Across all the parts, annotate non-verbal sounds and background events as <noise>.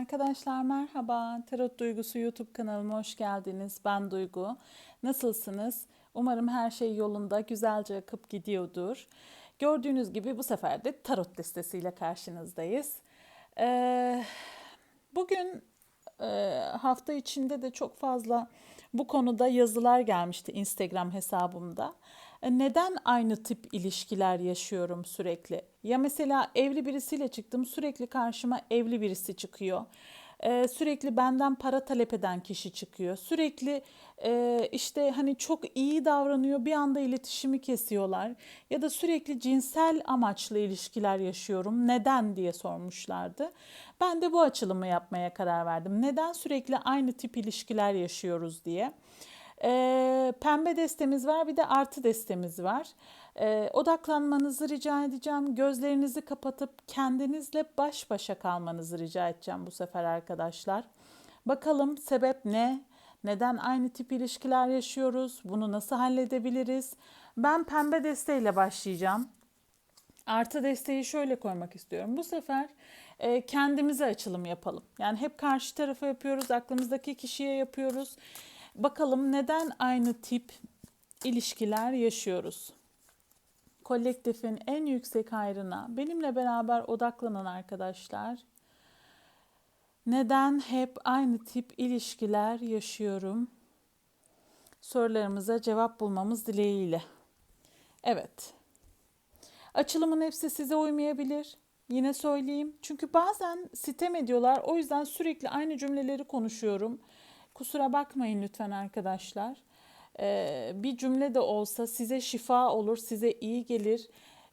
Arkadaşlar merhaba. Tarot Duygusu YouTube kanalıma hoş geldiniz. Ben Duygu. Nasılsınız? Umarım her şey yolunda, güzelce akıp gidiyordur. Gördüğünüz gibi bu sefer de tarot listesiyle karşınızdayız. Ee, bugün e, hafta içinde de çok fazla bu konuda yazılar gelmişti Instagram hesabımda. E, Neden aynı tip ilişkiler yaşıyorum sürekli? Ya mesela evli birisiyle çıktım sürekli karşıma evli birisi çıkıyor. Ee, sürekli benden para talep eden kişi çıkıyor. Sürekli e, işte hani çok iyi davranıyor bir anda iletişimi kesiyorlar. Ya da sürekli cinsel amaçlı ilişkiler yaşıyorum. Neden diye sormuşlardı. Ben de bu açılımı yapmaya karar verdim. Neden sürekli aynı tip ilişkiler yaşıyoruz diye. Ee, pembe destemiz var bir de artı destemiz var. Ee, odaklanmanızı rica edeceğim. Gözlerinizi kapatıp kendinizle baş başa kalmanızı rica edeceğim bu sefer arkadaşlar. Bakalım sebep ne? Neden aynı tip ilişkiler yaşıyoruz? Bunu nasıl halledebiliriz? Ben pembe desteğiyle başlayacağım. Artı desteği şöyle koymak istiyorum. Bu sefer e, kendimize açılım yapalım. Yani hep karşı tarafa yapıyoruz, aklımızdaki kişiye yapıyoruz. Bakalım neden aynı tip ilişkiler yaşıyoruz? Kolektifin en yüksek hayrına benimle beraber odaklanan arkadaşlar. Neden hep aynı tip ilişkiler yaşıyorum? Sorularımıza cevap bulmamız dileğiyle. Evet. Açılımın hepsi size uymayabilir. Yine söyleyeyim. Çünkü bazen sitem ediyorlar. O yüzden sürekli aynı cümleleri konuşuyorum. Kusura bakmayın lütfen arkadaşlar. Ee, bir cümle de olsa size şifa olur, size iyi gelir.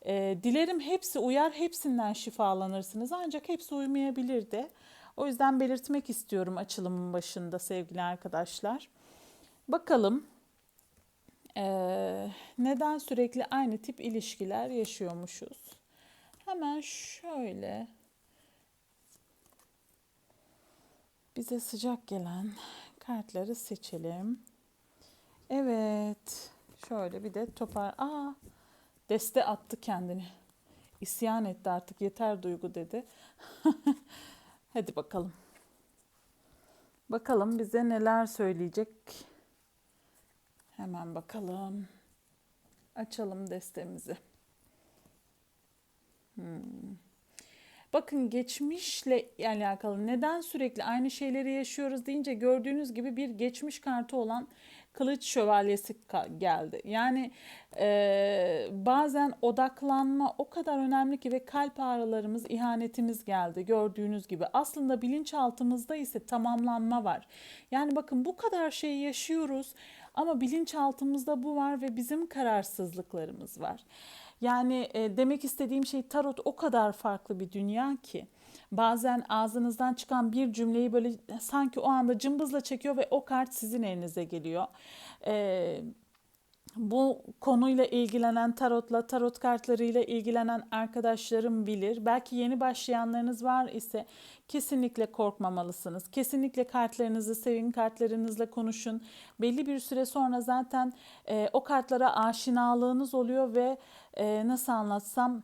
Ee, dilerim hepsi uyar, hepsinden şifalanırsınız. Ancak hepsi uymayabilir de. O yüzden belirtmek istiyorum açılımın başında sevgili arkadaşlar. Bakalım ee, neden sürekli aynı tip ilişkiler yaşıyormuşuz? Hemen şöyle bize sıcak gelen kartları seçelim. Evet. Şöyle bir de topar. Aa, deste attı kendini. İsyan etti artık yeter duygu dedi. <laughs> Hadi bakalım. Bakalım bize neler söyleyecek. Hemen bakalım. Açalım destemizi. Hmm. Bakın geçmişle alakalı neden sürekli aynı şeyleri yaşıyoruz deyince gördüğünüz gibi bir geçmiş kartı olan kılıç şövalyesi geldi. Yani e, bazen odaklanma o kadar önemli ki ve kalp ağrılarımız, ihanetimiz geldi gördüğünüz gibi. Aslında bilinçaltımızda ise tamamlanma var. Yani bakın bu kadar şey yaşıyoruz ama bilinçaltımızda bu var ve bizim kararsızlıklarımız var. Yani e, demek istediğim şey tarot o kadar farklı bir dünya ki bazen ağzınızdan çıkan bir cümleyi böyle sanki o anda cımbızla çekiyor ve o kart sizin elinize geliyor. Eee bu konuyla ilgilenen tarotla, tarot kartlarıyla ilgilenen arkadaşlarım bilir. Belki yeni başlayanlarınız var ise kesinlikle korkmamalısınız. Kesinlikle kartlarınızı sevin, kartlarınızla konuşun. Belli bir süre sonra zaten e, o kartlara aşinalığınız oluyor ve e, nasıl anlatsam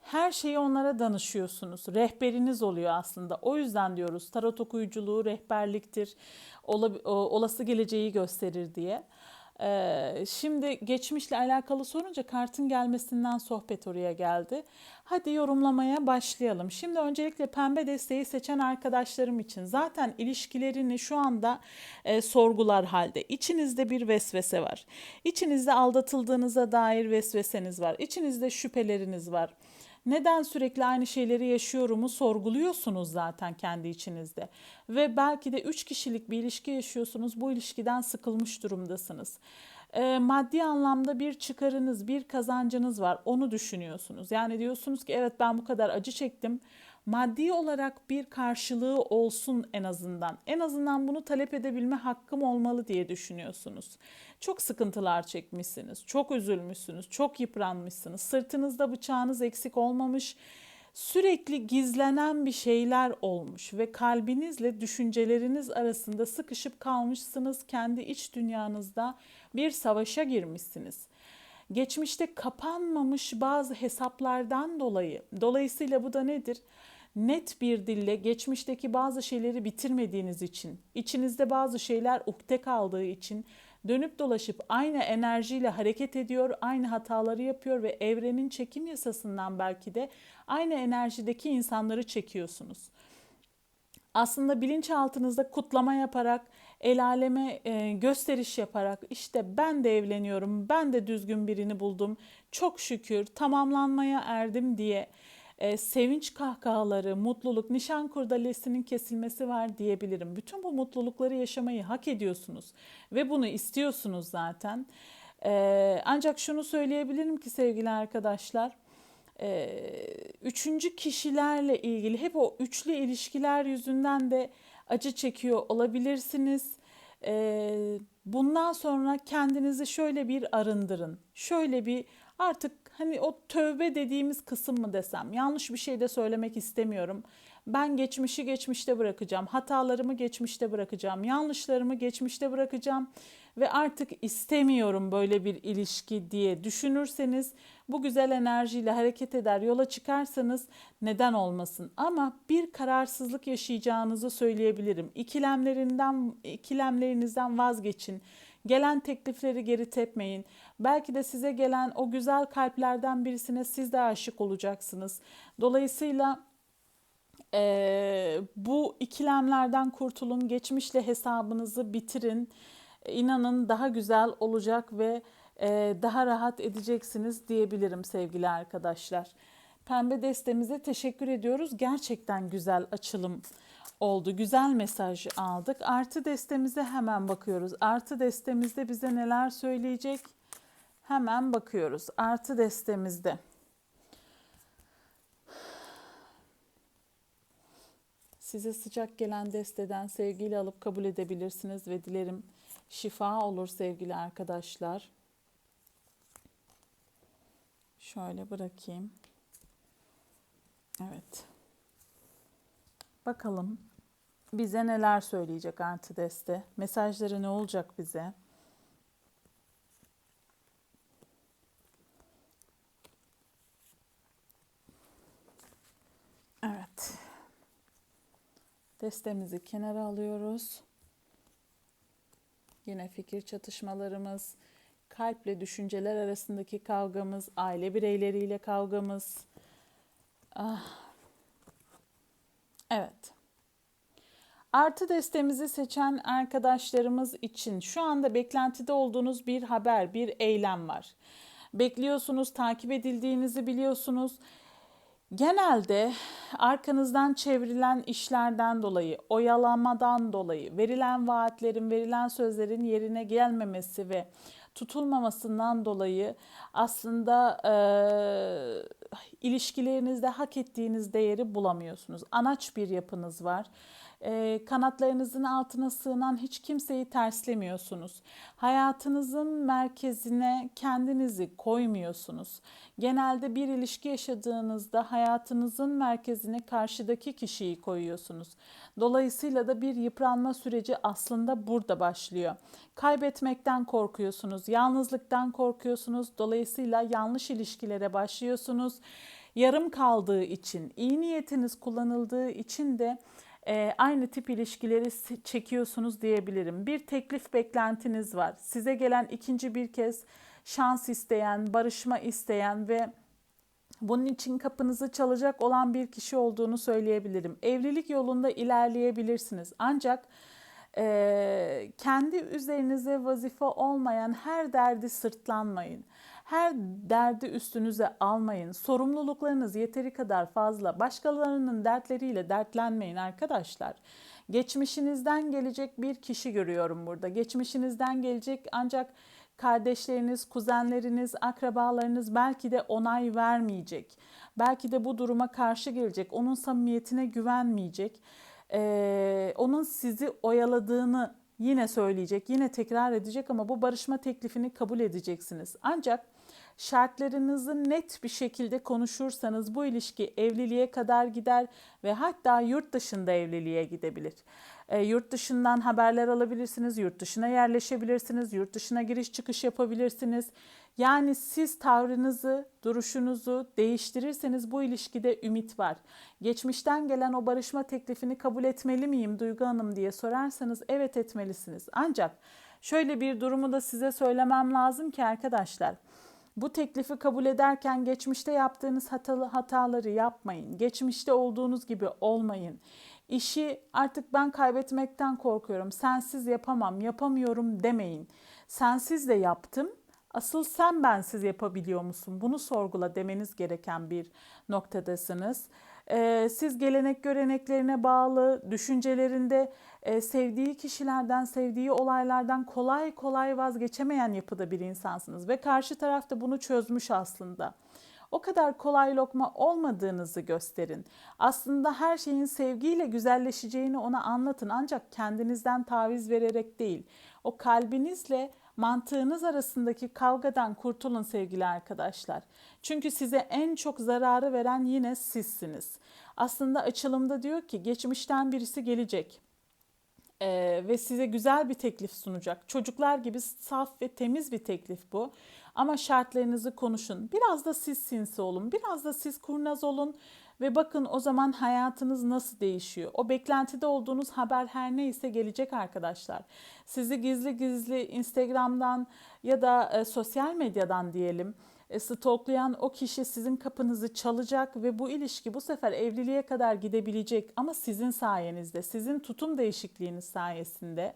her şeyi onlara danışıyorsunuz. Rehberiniz oluyor aslında. O yüzden diyoruz tarot okuyuculuğu rehberliktir. olası geleceği gösterir diye. Ee, şimdi geçmişle alakalı sorunca kartın gelmesinden sohbet oraya geldi. Hadi yorumlamaya başlayalım. Şimdi öncelikle pembe desteği seçen arkadaşlarım için zaten ilişkilerini şu anda e, sorgular halde. İçinizde bir vesvese var. İçinizde aldatıldığınıza dair vesveseniz var. İçinizde şüpheleriniz var. Neden sürekli aynı şeyleri yaşıyorumu sorguluyorsunuz zaten kendi içinizde. Ve belki de üç kişilik bir ilişki yaşıyorsunuz. Bu ilişkiden sıkılmış durumdasınız. E, maddi anlamda bir çıkarınız, bir kazancınız var. Onu düşünüyorsunuz. Yani diyorsunuz ki evet ben bu kadar acı çektim maddi olarak bir karşılığı olsun en azından. En azından bunu talep edebilme hakkım olmalı diye düşünüyorsunuz. Çok sıkıntılar çekmişsiniz, çok üzülmüşsünüz, çok yıpranmışsınız. Sırtınızda bıçağınız eksik olmamış. Sürekli gizlenen bir şeyler olmuş ve kalbinizle düşünceleriniz arasında sıkışıp kalmışsınız. Kendi iç dünyanızda bir savaşa girmişsiniz geçmişte kapanmamış bazı hesaplardan dolayı. Dolayısıyla bu da nedir? Net bir dille geçmişteki bazı şeyleri bitirmediğiniz için, içinizde bazı şeyler ukde kaldığı için dönüp dolaşıp aynı enerjiyle hareket ediyor, aynı hataları yapıyor ve evrenin çekim yasasından belki de aynı enerjideki insanları çekiyorsunuz. Aslında bilinçaltınızda kutlama yaparak, el aleme e, gösteriş yaparak işte ben de evleniyorum, ben de düzgün birini buldum, çok şükür tamamlanmaya erdim diye e, sevinç kahkahaları, mutluluk, nişan kurdalesinin kesilmesi var diyebilirim. Bütün bu mutlulukları yaşamayı hak ediyorsunuz ve bunu istiyorsunuz zaten. E, ancak şunu söyleyebilirim ki sevgili arkadaşlar, e, üçüncü kişilerle ilgili hep o üçlü ilişkiler yüzünden de acı çekiyor olabilirsiniz. E, bundan sonra kendinizi şöyle bir arındırın. Şöyle bir artık hani o tövbe dediğimiz kısım mı desem yanlış bir şey de söylemek istemiyorum. Ben geçmişi geçmişte bırakacağım. Hatalarımı geçmişte bırakacağım. Yanlışlarımı geçmişte bırakacağım ve artık istemiyorum böyle bir ilişki diye düşünürseniz bu güzel enerjiyle hareket eder yola çıkarsanız neden olmasın ama bir kararsızlık yaşayacağınızı söyleyebilirim. İkilemlerinden ikilemlerinizden vazgeçin. Gelen teklifleri geri tepmeyin. Belki de size gelen o güzel kalplerden birisine siz de aşık olacaksınız. Dolayısıyla e, bu ikilemlerden kurtulun, geçmişle hesabınızı bitirin. İnanın daha güzel olacak ve e, daha rahat edeceksiniz diyebilirim sevgili arkadaşlar. Pembe destemize teşekkür ediyoruz. Gerçekten güzel açılım oldu. Güzel mesaj aldık. Artı destemize hemen bakıyoruz. Artı destemizde bize neler söyleyecek? Hemen bakıyoruz. Artı destemizde. Size sıcak gelen desteden sevgiyle alıp kabul edebilirsiniz ve dilerim şifa olur sevgili arkadaşlar. Şöyle bırakayım. Evet. Bakalım bize neler söyleyecek artı deste. Mesajları ne olacak bize? Evet. Destemizi kenara alıyoruz. Yine fikir çatışmalarımız, kalple düşünceler arasındaki kavgamız, aile bireyleriyle kavgamız. Ah. Evet. Artı destemizi seçen arkadaşlarımız için şu anda beklentide olduğunuz bir haber, bir eylem var. Bekliyorsunuz, takip edildiğinizi biliyorsunuz. Genelde arkanızdan çevrilen işlerden dolayı, oyalamadan dolayı, verilen vaatlerin, verilen sözlerin yerine gelmemesi ve tutulmamasından dolayı aslında e, ilişkilerinizde hak ettiğiniz değeri bulamıyorsunuz. Anaç bir yapınız var e, kanatlarınızın altına sığınan hiç kimseyi terslemiyorsunuz. Hayatınızın merkezine kendinizi koymuyorsunuz. Genelde bir ilişki yaşadığınızda hayatınızın merkezine karşıdaki kişiyi koyuyorsunuz. Dolayısıyla da bir yıpranma süreci aslında burada başlıyor. Kaybetmekten korkuyorsunuz, yalnızlıktan korkuyorsunuz. Dolayısıyla yanlış ilişkilere başlıyorsunuz. Yarım kaldığı için, iyi niyetiniz kullanıldığı için de e, aynı tip ilişkileri çekiyorsunuz diyebilirim. Bir teklif beklentiniz var. Size gelen ikinci bir kez şans isteyen, barışma isteyen ve bunun için kapınızı çalacak olan bir kişi olduğunu söyleyebilirim. Evlilik yolunda ilerleyebilirsiniz. Ancak e, kendi üzerinize vazife olmayan her derdi sırtlanmayın. Her derdi üstünüze almayın. Sorumluluklarınız yeteri kadar fazla. Başkalarının dertleriyle dertlenmeyin arkadaşlar. Geçmişinizden gelecek bir kişi görüyorum burada. Geçmişinizden gelecek ancak kardeşleriniz, kuzenleriniz, akrabalarınız belki de onay vermeyecek. Belki de bu duruma karşı gelecek. Onun samimiyetine güvenmeyecek. Ee, onun sizi oyaladığını yine söyleyecek, yine tekrar edecek ama bu barışma teklifini kabul edeceksiniz. Ancak şartlarınızı net bir şekilde konuşursanız bu ilişki evliliğe kadar gider ve hatta yurt dışında evliliğe gidebilir. E, yurt dışından haberler alabilirsiniz, yurt dışına yerleşebilirsiniz, yurt dışına giriş çıkış yapabilirsiniz. Yani siz tavrınızı, duruşunuzu değiştirirseniz bu ilişkide ümit var. Geçmişten gelen o barışma teklifini kabul etmeli miyim Duygu Hanım diye sorarsanız evet etmelisiniz. Ancak şöyle bir durumu da size söylemem lazım ki arkadaşlar. Bu teklifi kabul ederken geçmişte yaptığınız hatalı hataları yapmayın. Geçmişte olduğunuz gibi olmayın. İşi artık ben kaybetmekten korkuyorum. Sensiz yapamam, yapamıyorum demeyin. Sensiz de yaptım. Asıl sen bensiz yapabiliyor musun? Bunu sorgula demeniz gereken bir noktadasınız. Ee, siz gelenek göreneklerine bağlı, düşüncelerinde e, sevdiği kişilerden, sevdiği olaylardan kolay kolay vazgeçemeyen yapıda bir insansınız. Ve karşı taraf da bunu çözmüş aslında o kadar kolay lokma olmadığınızı gösterin. Aslında her şeyin sevgiyle güzelleşeceğini ona anlatın ancak kendinizden taviz vererek değil. O kalbinizle mantığınız arasındaki kavgadan kurtulun sevgili arkadaşlar. Çünkü size en çok zararı veren yine sizsiniz. Aslında açılımda diyor ki geçmişten birisi gelecek ee, ve size güzel bir teklif sunacak. Çocuklar gibi saf ve temiz bir teklif bu. Ama şartlarınızı konuşun. Biraz da siz sinsi olun. Biraz da siz kurnaz olun. Ve bakın o zaman hayatınız nasıl değişiyor. O beklentide olduğunuz haber her neyse gelecek arkadaşlar. Sizi gizli gizli Instagram'dan ya da e, sosyal medyadan diyelim e, stalklayan o kişi sizin kapınızı çalacak ve bu ilişki bu sefer evliliğe kadar gidebilecek ama sizin sayenizde, sizin tutum değişikliğiniz sayesinde.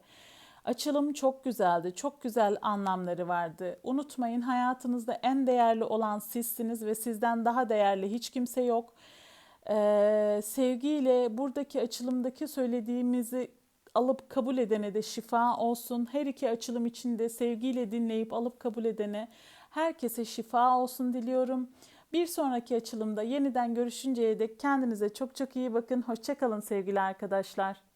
Açılım çok güzeldi. Çok güzel anlamları vardı. Unutmayın hayatınızda en değerli olan sizsiniz ve sizden daha değerli hiç kimse yok. Ee, sevgiyle buradaki açılımdaki söylediğimizi alıp kabul edene de şifa olsun. Her iki açılım içinde sevgiyle dinleyip alıp kabul edene herkese şifa olsun diliyorum. Bir sonraki açılımda yeniden görüşünceye dek kendinize çok çok iyi bakın. Hoşçakalın sevgili arkadaşlar.